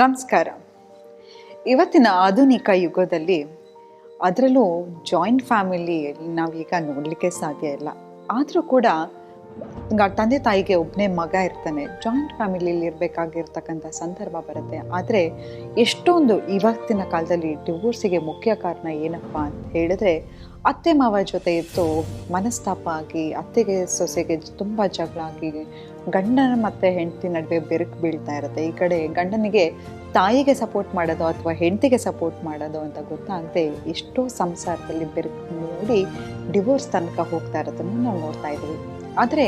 ನಮಸ್ಕಾರ. ಇವತ್ತಿನ ಆಧುನಿಕ ಯುಗದಲ್ಲಿ ಅದರಲ್ಲೂ ಜಾಯಿಂಟ್ ಫ್ಯಾಮಿಲಿ ನಾವೀಗ ನೋಡಲಿಕ್ಕೆ ಸಾಧ್ಯ ಇಲ್ಲ. ಆದರೂ ಕೂಡ ತಂದೆ ತಾಯಿಗೆ ಒಬ್ಬನೇ ಮಗ ಇರ್ತಾನೆ ಜಾಯಿಂಟ್ ಫ್ಯಾಮಿಲಿಯಲ್ಲಿ ಇರಬೇಕಾಗಿರ್ತಕ್ಕಂಥ ಸಂದರ್ಭ ಬರುತ್ತೆ. ಆದರೆ ಎಷ್ಟೊಂದು ಇವತ್ತಿನ ಕಾಲದಲ್ಲಿ ಡಿವೋರ್ಸಿಗೆ ಮುಖ್ಯ ಕಾರಣ ಏನಪ್ಪ ಅಂತ ಹೇಳಿದ್ರೆ ಅತ್ತೆ ಮಾವ ಜೊತೆ ಇತ್ತು ಮನಸ್ತಾಪ ಆಗಿ, ಅತ್ತೆಗೆ ಸೊಸೆಗೆ ತುಂಬ ಜಗಳ ಆಗಿ ಗಂಡನ ಮತ್ತು ಹೆಂಡತಿ ನಡುವೆ ಬೆರಕು ಬೀಳ್ತಾ ಇರುತ್ತೆ. ಈ ಕಡೆ ಗಂಡನಿಗೆ ತಾಯಿಗೆ ಸಪೋರ್ಟ್ ಮಾಡೋದು ಅಥವಾ ಹೆಂಡತಿಗೆ ಸಪೋರ್ಟ್ ಮಾಡೋದು ಅಂತ ಗೊತ್ತಾಗದೆ ಎಷ್ಟೋ ಸಂಸಾರದಲ್ಲಿ ಬೆರಕು ನೋಡಿ ಡಿವೋರ್ಸ್ ತನಕ ಹೋಗ್ತಾ ಇರೋದನ್ನು ನಾವು ನೋಡ್ತಾ ಇದ್ದೀವಿ. ಆದರೆ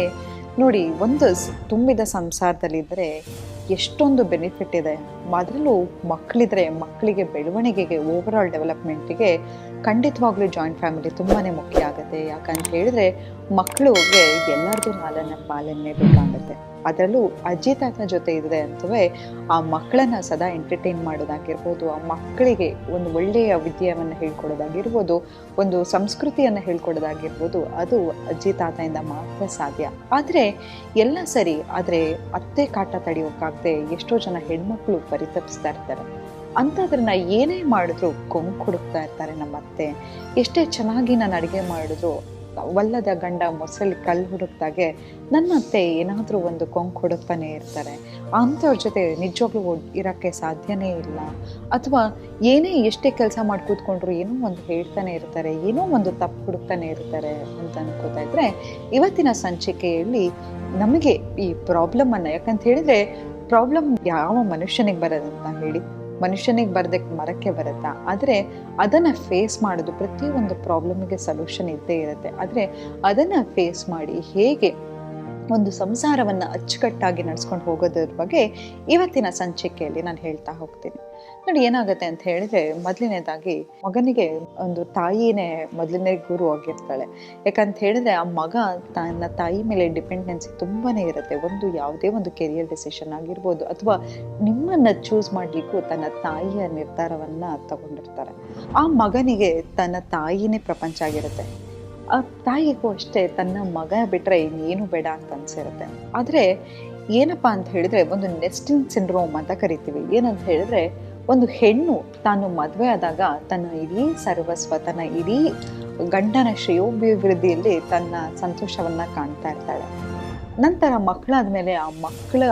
ನೋಡಿ, ಒಂದು ತುಂಬಿದ ಸಂಸಾರದಲ್ಲಿದ್ದರೆ ಎಷ್ಟೊಂದು ಬೆನಿಫಿಟ್ ಇದೆ. ಅದರಲ್ಲೂ ಮಕ್ಕಳಿದ್ರೆ, ಮಕ್ಕಳಿಗೆ ಬೆಳವಣಿಗೆಗೆ ಓವರ್ ಆಲ್ ಡೆವಲಪ್ಮೆಂಟಿಗೆ ಖಂಡಿತವಾಗ್ಲೂ ಜಾಯಿಂಟ್ ಫ್ಯಾಮಿಲಿ ತುಂಬಾ ಮುಖ್ಯ ಆಗುತ್ತೆ. ಯಾಕಂತ ಹೇಳಿದ್ರೆ ಮಕ್ಕಳಿಗೆ ಎಲ್ಲರದ್ದು ಲಾಲನೆ ಪಾಲನೆ ಬೇಕಾಗುತ್ತೆ. ಅದರಲ್ಲೂ ಅಜ್ಜಿ ತಾತನ ಜೊತೆ ಇದೆ ಅಂತವೇ ಆ ಮಕ್ಕಳನ್ನ ಸದಾ ಎಂಟರ್ಟೈನ್ ಮಾಡೋದಾಗಿರ್ಬೋದು, ಆ ಮಕ್ಕಳಿಗೆ ಒಂದು ಒಳ್ಳೆಯ ವಿದ್ಯೆಯನ್ನು ಹೇಳ್ಕೊಡೋದಾಗಿರ್ಬೋದು, ಒಂದು ಸಂಸ್ಕೃತಿಯನ್ನು ಹೇಳ್ಕೊಡೋದಾಗಿರ್ಬೋದು, ಅದು ಅಜ್ಜಿ ತಾತನಿಂದ ಮಾತ್ರ ಸಾಧ್ಯ. ಆದರೆ ಎಲ್ಲ ಸರಿ, ಆದರೆ ಅತ್ತೆ ಕಾಟ ತಡೆಯೋಕ್ಕಾಗದೆ ಎಷ್ಟೋ ಜನ ಹೆಣ್ಮಕ್ಳು ಪರಿತಪಿಸ್ತಾ ಇರ್ತಾರೆ. ಅಂಥದ್ರನ್ನ ಏನೇ ಮಾಡಿದ್ರು ಕೊಂಕು ಹುಡುಕ್ತಾ ಇರ್ತಾರೆ ನಮ್ಮ ಅತ್ತೆ ಎಷ್ಟೇ ಚೆನ್ನಾಗಿ ನಾನು ಅಡುಗೆ ಮಾಡಿದ್ರು ಒಲ್ಲದ ಗಂಡ ಮೊಸಲ್ ಕಲ್ಲು ಹುಡುಕ್ದಾಗೆ ನನ್ನ ಅತ್ತೆ ಏನಾದರೂ ಒಂದು ಕೊಂಕು ಹುಡುಕ್ತಾನೆ ಇರ್ತಾರೆ. ಅಂಥವ್ರ ಜೊತೆ ನಿಜವಾಗ್ಲೂ ಇರೋಕ್ಕೆ ಸಾಧ್ಯನೇ ಇಲ್ಲ. ಅಥವಾ ಏನೇ ಎಷ್ಟೇ ಕೆಲಸ ಮಾಡಿ ಕೂತ್ಕೊಂಡ್ರು ಏನೋ ಒಂದು ಹೇಳ್ತಾನೆ ಇರ್ತಾರೆ, ಏನೋ ಒಂದು ತಪ್ಪು ಹುಡುಕ್ತಾನೆ ಇರ್ತಾರೆ ಅಂತ ಅನ್ಕೋತಾ ಇದ್ರೆ, ಇವತ್ತಿನ ಸಂಚಿಕೆಯಲ್ಲಿ ನಮಗೆ ಈ ಪ್ರಾಬ್ಲಮನ್ನು ಯಾಕಂತ ಹೇಳಿದ್ರೆ ಪ್ರಾಬ್ಲಮ್ ಯಾವ ಮನುಷ್ಯನಿಗೆ ಬರೋದಂತ ಹೇಳಿ. ಮನುಷ್ಯನಿಗೆ ಬರ್ದಕ್ಕೆ ಮರಕ್ಕೆ ಬರುತ್ತಾ? ಆದರೆ ಅದನ್ನು ಫೇಸ್ ಮಾಡೋದು ಪ್ರತಿಯೊಂದು ಪ್ರಾಬ್ಲಮ್ಗೆ ಸೊಲ್ಯೂಷನ್ ಇದ್ದೇ ಇರುತ್ತೆ. ಆದರೆ ಅದನ್ನು ಫೇಸ್ ಮಾಡಿ ಹೇಗೆ ಒಂದು ಸಂಸಾರವನ್ನು ಅಚ್ಚುಕಟ್ಟಾಗಿ ನಡ್ಸ್ಕೊಂಡು ಹೋಗೋದ್ರ ಬಗ್ಗೆ ಇವತ್ತಿನ ಸಂಚಿಕೆಯಲ್ಲಿ ನಾನು ಹೇಳ್ತಾ ಹೋಗ್ತೀನಿ. ನೋಡಿ ಏನಾಗುತ್ತೆ ಅಂತ ಹೇಳಿದ್ರೆ ಮೊದಲನೇದಾಗಿ ಮಗನಿಗೆ ಒಂದು ತಾಯಿನೇ ಮೊದಲನೇ ಗುರು ಆಗಿರ್ತಾಳೆ. ಯಾಕಂತ ಹೇಳಿದ್ರೆ ಆ ಮಗ ತನ್ನ ತಾಯಿ ಮೇಲೆ ಡಿಪೆಂಡೆನ್ಸಿ ತುಂಬಾನೇ ಇರುತ್ತೆ. ಒಂದು ಯಾವುದೇ ಒಂದು ಕೆರಿಯರ್ ಡಿಸಿಷನ್ ಆಗಿರ್ಬೋದು ಅಥವಾ ನಿಮ್ಮನ್ನ ಚೂಸ್ ಮಾಡ್ಲಿಕ್ಕೂ ತನ್ನ ತಾಯಿಯ ನಿರ್ಧಾರವನ್ನ ತಗೊಂಡಿರ್ತಾರೆ. ಆ ಮಗನಿಗೆ ತನ್ನ ತಾಯಿನೇ ಪ್ರಪಂಚ ಆಗಿರುತ್ತೆ. ಆ ತಾಯಿಗೂ ಅಷ್ಟೇ, ತನ್ನ ಮಗ ಬಿಟ್ಟರೆ ಇನ್ನೇನು ಬೇಡ ಅಂತ ಅನ್ಸಿರುತ್ತೆ. ಆದರೆ ಏನಪ್ಪ ಅಂತ ಹೇಳಿದ್ರೆ ಒಂದು ನೆಸ್ಟಿಂಗ್ ಸಿಂಡ್ರೋಮ್ ಅಂತ ಕರಿತೀವಿ. ಏನಂತ ಹೇಳಿದ್ರೆ ಒಂದು ಹೆಣ್ಣು ತಾನು ಮದುವೆ ಆದಾಗ ತನ್ನ ಇಡೀ ಸರ್ವಸ್ವ, ತನ್ನ ಇಡೀ ಗಂಡನ ಶ್ರೇಯೋಭಿವೃದ್ಧಿಯಲ್ಲಿ ತನ್ನ ಸಂತೋಷವನ್ನ ಕಾಣ್ತಾ ಇರ್ತಾಳೆ. ನಂತರ ಮಕ್ಕಳಾದ ಮೇಲೆ ಆ ಮಕ್ಕಳ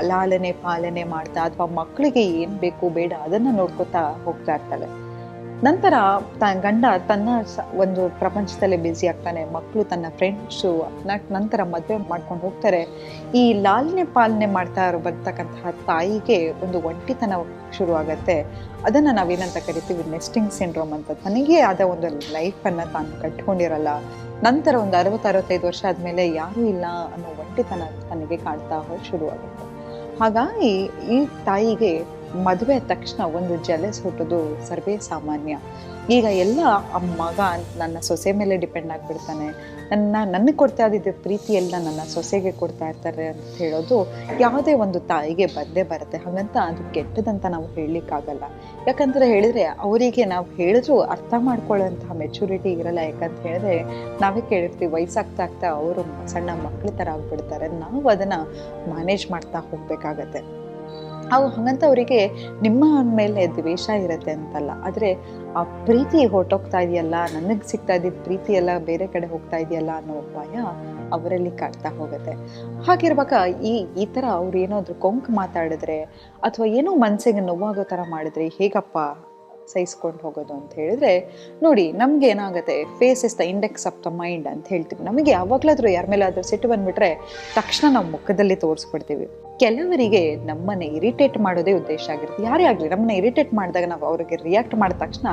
ಲಾಲನೆ, ಪಾಲನೆ ಮಾಡ್ತಾ ಅಥವಾ ಮಕ್ಕಳಿಗೆ ಏನು ಬೇಕು ಬೇಡ ಅದನ್ನು ನೋಡ್ಕೊತಾ ಹೋಗ್ತಾ ಇರ್ತಾಳೆ. ನಂತರ ತನ್ನ ಗಂಡ ತನ್ನ ಒಂದು ಪ್ರಪಂಚದಲ್ಲೇ ಬ್ಯುಸಿ ಆಗ್ತಾನೆ, ಮಕ್ಕಳು ತನ್ನ ಫ್ರೆಂಡ್ಸು ನಂತರ ಮದುವೆ ಮಾಡ್ಕೊಂಡು ಹೋಗ್ತಾರೆ. ಈ ಲಾಲನೆ ಪಾಲನೆ ಮಾಡ್ತಾ ಬರ್ತಕ್ಕಂತಹ ತಾಯಿಗೆ ಒಂದು ಒಂಟಿತನ ಶುರುವಾಗತ್ತೆ. ಅದನ್ನು ನಾವೇನಂತ ಕರಿತೀವಿ ನೆಸ್ಟಿಂಗ್ ಸಿಂಡ್ರೋಮ್ ಅಂತ. ತನಗೇ ಆದ ಒಂದು ಲೈಫನ್ನು ತಾನು ಕಟ್ಕೊಂಡಿರಲ್ಲ. ನಂತರ ಒಂದು ಅರವತ್ತು, ಅರವತ್ತೈದು ವರ್ಷ ಆದಮೇಲೆ ಯಾರೂ ಇಲ್ಲ ಅನ್ನೋ ಒಂಟಿತನ ತನಗೆ ಕಾಣ್ತಾ ಶುರುವಾಗುತ್ತೆ. ಹಾಗಾಗಿ ಈ ತಾಯಿಗೆ ಮದುವೆ ತಕ್ಷಣ ಒಂದು ಜಲೆಸ್ ಹುಟ್ಟೋದು ಸರ್ವೇ ಸಾಮಾನ್ಯ. ಈಗ ಎಲ್ಲ ಆ ಮಗ ನನ್ನ ಸೊಸೆ ಮೇಲೆ ಡಿಪೆಂಡ್ ಆಗಿಬಿಡ್ತಾನೆ. ನನ್ನ ನನಗೆ ಕೊಡ್ತಾ ಇದ್ದಿದ್ದ ಪ್ರೀತಿ ಎಲ್ಲ ನನ್ನ ಸೊಸೆಗೆ ಕೊಡ್ತಾ ಇರ್ತಾರೆ ಅಂತ ಹೇಳೋದು ಯಾವುದೇ ಒಂದು ತಾಯಿಗೆ ಬಂದೇ ಬರುತ್ತೆ. ಹಾಗಂತ ಅದು ಕೆಟ್ಟದಂತ ನಾವು ಹೇಳಲಿಕ್ಕಾಗಲ್ಲ. ಯಾಕಂದ್ರೆ ಹೇಳಿದ್ರೆ ಅವರಿಗೆ ನಾವು ಹೇಳಿದ್ರು ಅರ್ಥ ಮಾಡ್ಕೊಳ್ಳೋಂತಹ ಮೆಚುರಿಟಿ ಇರಲ್ಲ. ಯಾಕಂತ ಹೇಳಿದ್ರೆ ನಾವೇ ಕೇಳಿರ್ತೀವಿ, ವಯಸ್ಸಾಗ್ತಾ ಆಗ್ತಾ ಅವರು ಸಣ್ಣ ಮಕ್ಕಳ ಥರ ಆಗ್ಬಿಡ್ತಾರೆ. ನಾವು ಅದನ್ನು ಮ್ಯಾನೇಜ್ ಮಾಡ್ತಾ ಹೋಗ್ಬೇಕಾಗತ್ತೆ. ಅವು ಹಾಗಂತ ಅವರಿಗೆ ನಿಮ್ಮ ಮೇಲೆ ದ್ವೇಷ ಇರುತ್ತೆ ಅಂತಲ್ಲ. ಆದರೆ ಆ ಪ್ರೀತಿ ಹೊರಟೋಗ್ತಾ ಇದೆಯಲ್ಲ, ನನಗೆ ಸಿಗ್ತಾ ಇದ್ದಿದ್ದ ಪ್ರೀತಿ ಎಲ್ಲ ಬೇರೆ ಕಡೆ ಹೋಗ್ತಾ ಇದೆಯಲ್ಲ ಅನ್ನೋ ಭಯ ಅವರಲ್ಲಿ ಕಾಡ್ತಾ ಹೋಗುತ್ತೆ. ಹಾಗಿರುವಾಗ ಈ ಈ ಥರ ಅವ್ರು ಏನಾದರೂ ಕೊಂಕು ಮಾತಾಡಿದ್ರೆ ಅಥವಾ ಏನೋ ಮನಸ್ಸಿಗೆ ನೋವಾಗೋ ಥರ ಮಾಡಿದ್ರೆ ಹೇಗಪ್ಪ ಸಹಿಸ್ಕೊಂಡು ಹೋಗೋದು ಅಂತ ಹೇಳಿದ್ರೆ, ನೋಡಿ ನಮ್ಗೆ ಏನಾಗುತ್ತೆ face is the index of the mind ಅಂತ ಹೇಳ್ತೀವಿ. ನಮಗೆ ಯಾವಾಗಲಾದರೂ ಯಾರ ಮೇಲಾದ್ರೂ ಸಿಟ್ಟು ಬಂದ್ಬಿಟ್ರೆ ತಕ್ಷಣ ನಾವು ಮುಖದಲ್ಲಿ ತೋರಿಸ್ಬಿಡ್ತೀವಿ. ಕೆಲವರಿಗೆ ನಮ್ಮನ್ನ ಇರಿಟೇಟ್ ಮಾಡೋದೇ ಉದ್ದೇಶ ಆಗಿರುತ್ತೆ. ಯಾರೇ ಆಗಲಿ, ನಮ್ಮನ್ನ ಇರಿಟೇಟ್ ಮಾಡಿದಾಗ ನಾವು ಅವರಿಗೆ ರಿಯಾಕ್ಟ್ ಮಾಡಿದ ತಕ್ಷಣ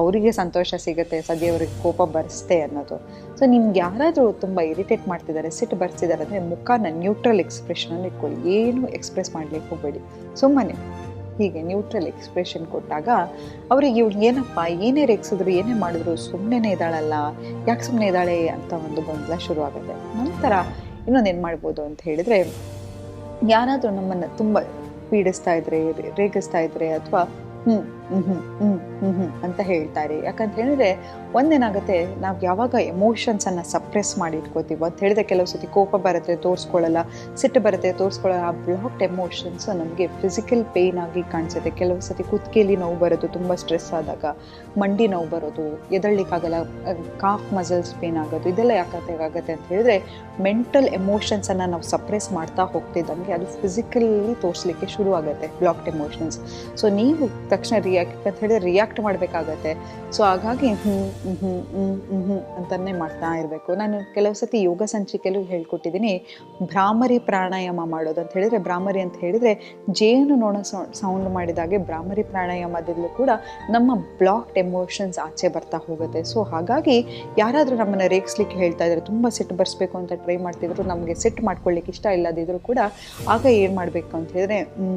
ಅವರಿಗೆ ಸಂತೋಷ ಸಿಗುತ್ತೆ ಸದ್ಯ ಅವ್ರಿಗೆ ಕೋಪ ಬರೆಸ್ತೆ ಅನ್ನೋದು. ಸೊ ನಿಮ್ಗೆ ಯಾರಾದರೂ ತುಂಬ ಇರಿಟೇಟ್ ಮಾಡ್ತಿದ್ದಾರೆ, ಸಿಟ್ಟು ಬರ್ತಿದ್ದಾರೆ ಅಂದರೆ ಮುಖನ ನ್ಯೂಟ್ರಲ್ ಎಕ್ಸ್ಪ್ರೆಷನಲ್ಲಿ ಇಟ್ಕೊಳ್ಳಿ. ಏನು ಎಕ್ಸ್ಪ್ರೆಸ್ ಮಾಡಲಿಕ್ಕೆ ಹೋಗಬೇಡಿ ಸುಮ್ಮನೆ ಹೀಗೆ ನ್ಯೂಟ್ರಲ್ ಎಕ್ಸ್ಪ್ರೆಷನ್ ಕೊಟ್ಟಾಗ ಅವ್ರಿಗೆ ಇವ್ಳು ಏನಪ್ಪ, ಏನೇ ರೇಗಿಸಿದ್ರು, ಏನೇ ಮಾಡಿದ್ರು ಸುಮ್ಮನೆ ಇದ್ದಾಳಲ್ಲ, ಯಾಕೆ ಸುಮ್ಮನೆ ಇದ್ದಾಳೆ ಅಂತ ಒಂದು ಗೊಂದಲ ಶುರುವಾಗುತ್ತೆ. ನಂತರ ಇನ್ನೊಂದೇನು ಮಾಡ್ಬೋದು ಅಂತ ಹೇಳಿದ್ರೆ ಯಾರಾದರೂ ನಮ್ಮನ್ನು ತುಂಬ ಪೀಡಿಸ್ತಾ ಇದ್ರೆ ರೇಗಿಸ್ತಾ ಇದ್ರೆ ಅಥವಾ ಹ್ಞೂ ಅಂತ ಹೇಳ್ತಾರೆ. ಯಾಕಂತ ಹೇಳಿದ್ರೆ ಒಂದೇನಾಗುತ್ತೆ ನಾವು ಯಾವಾಗ ಎಮೋಷನ್ಸ್ ಅನ್ನ ಸಪ್ರೆಸ್ ಮಾಡಿ ಇಟ್ಕೋತೀವಿ ಅಂತ ಹೇಳಿದ್ರೆ ಕೆಲವು ಸತಿ ಕೋಪ ಬರುತ್ತೆ ತೋರಿಸ್ಕೊಳ್ಳಲ್ಲ ಸಿಟ್ಟು ಬರುತ್ತೆ ತೋರಿಸ್ಕೊಳ್ಳಲ್ಲ ಆ ಬ್ಲಾಕ್ಡ್ ಎಮೋಷನ್ಸ್ ನಮಗೆ ಫಿಸಿಕಲ್ ಪೇನ್ ಆಗಿ ಕಾಣಿಸುತ್ತೆ. ಕೆಲವು ಸತಿ ಕುತ್ತಿಗೆಲಿ ನೋವು ಬರೋದು, ತುಂಬ ಸ್ಟ್ರೆಸ್ ಆದಾಗ, ಮಂಡಿ ನೋವು ಬರೋದು ಎದಳ್ಲಿಕ್ಕಾಗಲ್ಲ ಕಾಫ್ ಮಸಲ್ಸ್ ಪೇನ್ ಆಗೋದು, ಇದೆಲ್ಲ ಯಾಕೆ ಆಗುತ್ತೆ ಅಂತ ಹೇಳಿದ್ರೆ ಮೆಂಟಲ್ ಎಮೋಷನ್ಸನ್ನು ನಾವು ಸಪ್ರೆಸ್ ಮಾಡ್ತಾ ಹೋಗ್ತಿದ್ದಂಗೆ ಅದು ಫಿಸಿಕಲಿ ತೋರಿಸ್ಲಿಕ್ಕೆ ಶುರು ಆಗುತ್ತೆ ಬ್ಲಾಕ್ಡ್ ಎಮೋಷನ್ಸ್ ಸೊ ನೀವು ತಕ್ಷಣ ಅಂತ ಹೇಳಿದ್ರೆ ರಿಯಾಕ್ಟ್ ಮಾಡಬೇಕಾಗತ್ತೆ. ಸೊ ಹಾಗಾಗಿ ಹ್ಞೂ ಹ್ಞೂ ಹ್ಞೂ ಹ್ಞೂ ಹ್ಞೂ ಅಂತಲೇ ಮಾಡ್ತಾ ಇರಬೇಕು. ನಾನು ಕೆಲವು ಸತಿ ಯೋಗ ಸಂಚಿಕೆಯಲ್ಲೂ ಹೇಳ್ಕೊಟ್ಟಿದ್ದೀನಿ. ಭ್ರಾಮರಿ ಪ್ರಾಣಾಯಾಮ ಮಾಡೋದು ಅಂತ ಹೇಳಿದ್ರೆ, ಭ್ರಾಮರಿ ಅಂತ ಹೇಳಿದ್ರೆ ಜೇನು ನೋಣ ಸೌಂಡ್ ಮಾಡಿದಾಗೆ ಭ್ರಾಮರಿ ಪ್ರಾಣಾಯಾಮದಲ್ಲೂ ಕೂಡ ನಮ್ಮ ಬ್ಲಾಕ್ಡ್ ಎಮೋಷನ್ಸ್ ಆಚೆ ಬರ್ತಾ ಹೋಗುತ್ತೆ. ಸೊ ಹಾಗಾಗಿ ಯಾರಾದರೂ ನಮ್ಮನ್ನು ರೇಗಿಸ್ಲಿಕ್ಕೆ ಹೇಳ್ತಾ ಇದ್ದಾರೆ ತುಂಬ ಸಿಟ್ಟು ಬರ್ಸ್ಬೇಕು ಅಂತ ಟ್ರೈ ಮಾಡ್ತಿದ್ರು, ನಮಗೆ ಸೆಟ್ ಮಾಡ್ಕೊಳ್ಳಿಕ್ಕೆ ಇಷ್ಟ ಇಲ್ಲದಿದ್ದರೂ ಕೂಡ ಆಗ ಏನು ಮಾಡಬೇಕು ಅಂತ ಹೇಳಿದ್ರೆ ಹ್ಞೂ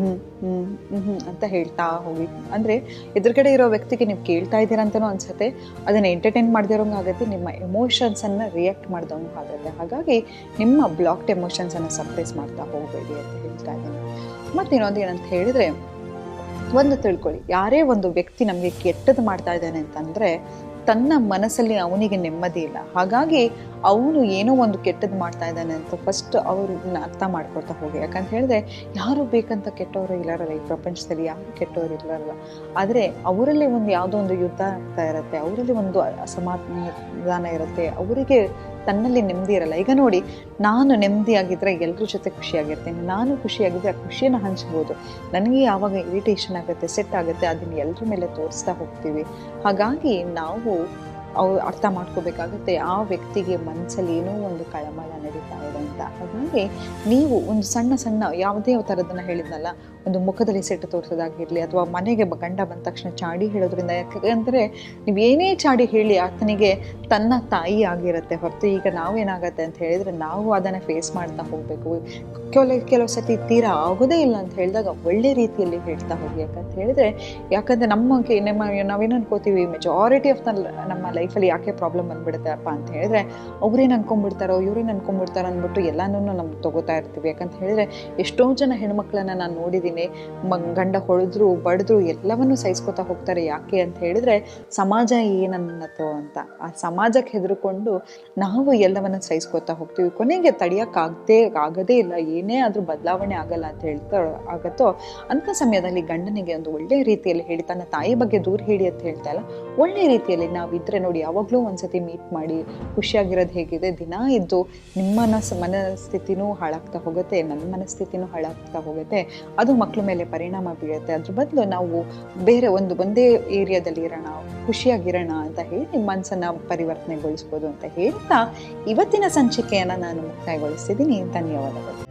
ಹ್ಞೂ ಹ್ಞೂ ಹ್ಮ್ ಅಂತ ಹೇಳ್ತಾ ಹೋಗಿ. ಅಂದರೆ ಎದುರುಗಡೆ ಇರೋ ವ್ಯಕ್ತಿಗೆ ನೀವು ಕೇಳ್ತಾ ಇದ್ದೀರಾ ಅಂತಲೂ ಅನ್ಸುತ್ತೆ. ಅದನ್ನು ಎಂಟರ್ಟೈನ್ ಮಾಡ್ದಿರೋಂಗೆ ಆಗುತ್ತೆ, ನಿಮ್ಮ ಎಮೋಷನ್ಸನ್ನು ರಿಯಾಕ್ಟ್ ಮಾಡ್ದಂಗೆ ಆಗುತ್ತೆ. ಹಾಗಾಗಿ ನಿಮ್ಮ ಬ್ಲಾಕ್ಡ್ ಎಮೋಷನ್ಸನ್ನು ಸಪ್ರೆಸ್ ಮಾಡ್ತಾ ಹೋಗಬೇಡಿ ಅಂತ ಹೇಳ್ತಾ ಇದ್ದೀನಿ. ಮತ್ತು ಇನ್ನೊಂದು ಏನಂತ ಹೇಳಿದರೆ, ಒಂದು ತಿಳ್ಕೊಳ್ಳಿ. ಯಾರೇ ಒಂದು ವ್ಯಕ್ತಿ ನಮಗೆ ಕೆಟ್ಟದ್ದು ಮಾಡ್ತಾ ಇದ್ದಾನೆ ಅಂತಂದರೆ, ತನ್ನ ಮನಸ್ಸಲ್ಲಿ ಅವನಿಗೆ ನೆಮ್ಮದಿ ಇಲ್ಲ. ಹಾಗಾಗಿ ಅವನು ಏನೋ ಒಂದು ಕೆಟ್ಟದ್ದು ಮಾಡ್ತಾ ಇದ್ದಾನೆ ಅಂತ ಫಸ್ಟ್ ಅವ್ರನ್ನ ಅರ್ಥ ಮಾಡ್ಕೊಳ್ತಾ ಹೋಗಿ. ಯಾಕಂತ ಹೇಳಿದ್ರೆ, ಯಾರು ಬೇಕಂತ ಕೆಟ್ಟವರು ಇಲ್ಲಾರಲ್ಲ ಈ ಪ್ರಪಂಚದಲ್ಲಿ, ಯಾರು ಕೆಟ್ಟವರು ಇಲ್ಲಾರಲ್ಲ ಆದರೆ ಅವರಲ್ಲಿ ಒಂದು ಯಾವುದೋ ಒಂದು ಯುದ್ಧ ಆಗ್ತಾ ಇರುತ್ತೆ, ಅವರಲ್ಲಿ ಒಂದು ಅಸಮಾಧಾನ ಇರುತ್ತೆ, ಅವರಿಗೆ ತನ್ನಲ್ಲಿ ನೆಮ್ಮದಿ ಇರಲ್ಲ. ಈಗ ನೋಡಿ, ನಾನು ನೆಮ್ಮದಿಯಾಗಿದ್ದರೆ ಎಲ್ಲರ ಜೊತೆ ಖುಷಿಯಾಗಿರ್ತೇನೆ, ನಾನು ಖುಷಿಯಾಗಿದ್ದರೆ ಆ ಖುಷಿಯನ್ನು ಹಂಚ್ಬೋದು. ನನಗೆ ಯಾವಾಗ ಇರಿಟೇಷನ್ ಆಗುತ್ತೆ ಸೆಟ್ ಆಗುತ್ತೆ, ಅದನ್ನು ಎಲ್ಲರ ಮೇಲೆ ತೋರಿಸ್ತಾ ಹೋಗ್ತೀವಿ. ಹಾಗಾಗಿ ನಾವು ಅವು ಅರ್ಥ ಮಾಡ್ಕೋಬೇಕಾಗುತ್ತೆ, ಆ ವ್ಯಕ್ತಿಗೆ ಮನಸ್ಸಲ್ಲಿ ಏನೋ ಒಂದು ಕಳಮಳ ನಡೀತಾ ಇದೆ ಅಂತ. ಹಾಗಾಗಿ ನೀವು ಒಂದು ಸಣ್ಣ ಸಣ್ಣ ಯಾವುದೇ ಥರದನ್ನ ಹೇಳಿದ್ನಲ್ಲ ಒಂದು ಮುಖದಲ್ಲಿ ಸೆಟ್ಟು ತೋರಿಸೋದಾಗಿರಲಿ ಅಥವಾ ಮನೆಗೆ ಗಂಡ ಬಂದ ತಕ್ಷಣ ಚಾಡಿ ಹೇಳೋದ್ರಿಂದ ಯಾಕಂದರೆ ನೀವು ಏನೇ ಚಾಡಿ ಹೇಳಿ ಆತನಿಗೆ ತನ್ನ ತಾಯಿ ಆಗಿರುತ್ತೆ ಹೊರತು ಈಗ ನಾವೇನಾಗತ್ತೆ ಅಂತ ಹೇಳಿದರೆ ನಾವು ಅದನ್ನು ಫೇಸ್ ಮಾಡ್ತಾ ಹೋಗಬೇಕು. ಕೆಲವು ಕೆಲವು ಸತಿ ತೀರಾ ಆಗೋದೇ ಇಲ್ಲ ಅಂತ ಹೇಳಿದಾಗ ಒಳ್ಳೆ ರೀತಿಯಲ್ಲಿ ಹೇಳ್ತಾ ಹೋಗಿ ಯಾಕಂತ ಹೇಳಿದ್ರೆ ಯಾಕಂದರೆ ನಮಗೆ ನಮ್ಮ ನಾವೇನು ಅನ್ಕೋತೀವಿ ಮೆಜಾರಿಟಿ ಆಫ್ ನಮ್ಮ ಲೈಫಲ್ಲಿ ಯಾಕೆ ಪ್ರಾಬ್ಲಮ್ ಬಂದ್ಬಿಡುತ್ತಪ್ಪ ಅಂತ ಹೇಳಿದ್ರೆ ಅವ್ರೇನು ಅನ್ಕೊಂಡ್ಬಿಡ್ತಾರೋ, ಇವ್ರೇನು ಅನ್ಕೊಂಡ್ಬಿಡ್ತಾರೋ ಅಂದ್ಬಿಟ್ಟು ಎಲ್ಲನೂ ನಮ್ಗೆ ತಗೋತಾ ಇರ್ತೀವಿ. ಯಾಕಂತ ಹೇಳಿದ್ರೆ ಎಷ್ಟೋ ಜನ ಹೆಣ್ಮಕ್ಳನ್ನ ನಾನು ನೋಡಿದ್ದೀನಿ ಮ ಗಂಡ ಹೊಡೆದ್ರು, ಬಡಿದ್ರು, ಎಲ್ಲವನ್ನೂ ಸಹಿಸ್ಕೊತಾ ಹೋಗ್ತಾರೆ. ಯಾಕೆ ಅಂತ ಹೇಳಿದ್ರೆ, ಸಮಾಜ ಏನನ್ನತೋ ಅಂತ. ಆ ಸಮಾಜಕ್ಕೆ ಹೆದರ್ಕೊಂಡು ನಾವು ಎಲ್ಲವನ್ನ ಸಹಿಸ್ಕೊತಾ ಹೋಗ್ತೀವಿ. ಕೊನೆಗೆ ತಡಿಯೋಕ್ಕಾಗದೇ, ಆಗದೇ ಇಲ್ಲ, ಏನೇ ಆದರೂ ಬದಲಾವಣೆ ಆಗಲ್ಲ ಅಂತ ಹೇಳ್ತಾ ಆಗತ್ತೋ, ಅಂಥ ಸಮಯದಲ್ಲಿ ಗಂಡನಿಗೆ ಒಂದು ಒಳ್ಳೆ ರೀತಿಯಲ್ಲಿ ಹೇಳಿ, ತನ್ನ ತಾಯಿ ಬಗ್ಗೆ ದೂರ ಹೇಳಿ ಅಂತ ಹೇಳ್ತಾ ಇಲ್ಲ. ಒಳ್ಳೆ ರೀತಿಯಲ್ಲಿ ನಾವಿದ್ರೆ ನೋಡಿ, ಯಾವಾಗಲೂ ಒಂದ್ಸತಿ ಮೀಟ್ ಮಾಡಿ, ಖುಷಿಯಾಗಿರೋದು ಹೇಗಿದೆ, ದಿನ ಇದ್ದು ನಿಮ್ಮ ಮನಸ್ಥಿತಿನೂ ಹಾಳಾಗ್ತಾ ಹೋಗುತ್ತೆ, ನನ್ನ ಮನಸ್ಥಿತಿನೂ ಹಾಳಾಗ್ತಾ ಹೋಗುತ್ತೆ. ಅದು ಮಕ್ಕಳ ಮೇಲೆ ಪರಿಣಾಮ ಬೀಳುತ್ತೆ ಅದ್ರ ಬದಲು ನಾವು ಬೇರೆ ಒಂದು ಒಂದೇ ಏರಿಯಾದಲ್ಲಿ ಇರೋಣ, ಖುಷಿಯಾಗಿರೋಣ ಅಂತ ಹೇಳಿ ಮನಸ್ಸನ್ನು ಪರಿವರ್ತನೆಗೊಳಿಸ್ಬೋದು ಅಂತ ಹೇಳ್ತಾ ಇವತ್ತಿನ ಸಂಚಿಕೆಯನ್ನು ನಾನು ಮುಕ್ತಾಯಗೊಳಿಸ್ತಿದ್ದೀನಿ. ಧನ್ಯವಾದಗಳು.